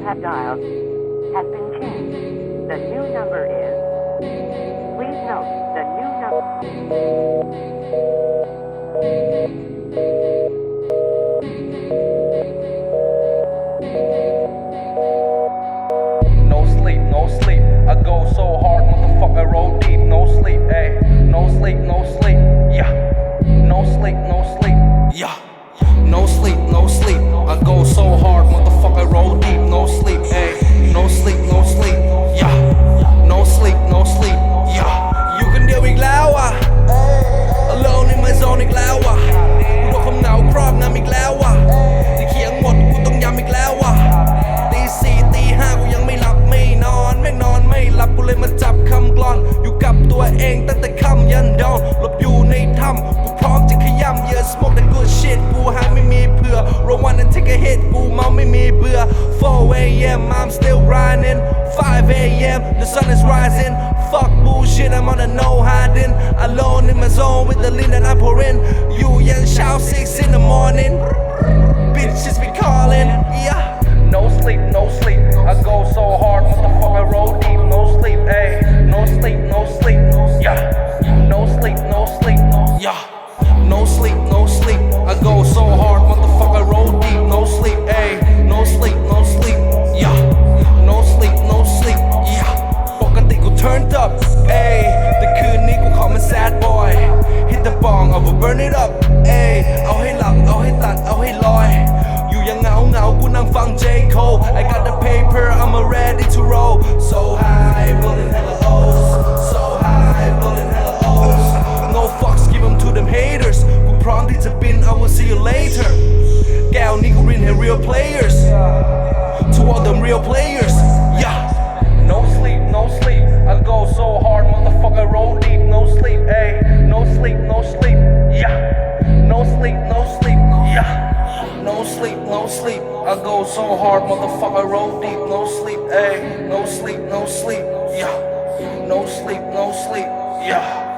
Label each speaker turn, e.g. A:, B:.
A: you have dialed has been changed. The new number is. Please note the new number.
B: a.m. I'm still riding. 5 a.m. The sun is rising. Fuck bullshit, I'm on a no hiding. Alone in my zone with the lean that I pour in. You and shout 6 in the morning. Bitches be calling, yeah. No sleep, no sleep. I go so hard, motherfucker, roll deep, no sleep, ayy. No sleep, no sleep, yeah. No sleep, no sleep, yeah. No sleep, no sleep. I go so hard, motherfucker, roll deep, no sleep. hit the bong I will burn it up เอ้ยเอาให้หลับ เอาให้ตัด เอาให้ลอย อยู่อยังเหงาเหงากูนั่งฟัง J Cole I got the paper I'm ready to roll so high rolling hella O's so high rolling hella O's no fucks give 'em to them haters กูพร้อมที่จะบิน I will see you later แก้วนี้กูรินให้ real players to all them real players yeah no sleep, no sleep. I go so hard, motherfucker, roll deep. Sleep. I go so hard, motherfucker, roll deep. No sleep, ayy. No sleep, no sleep. Yeah. No sleep, no sleep. Yeah.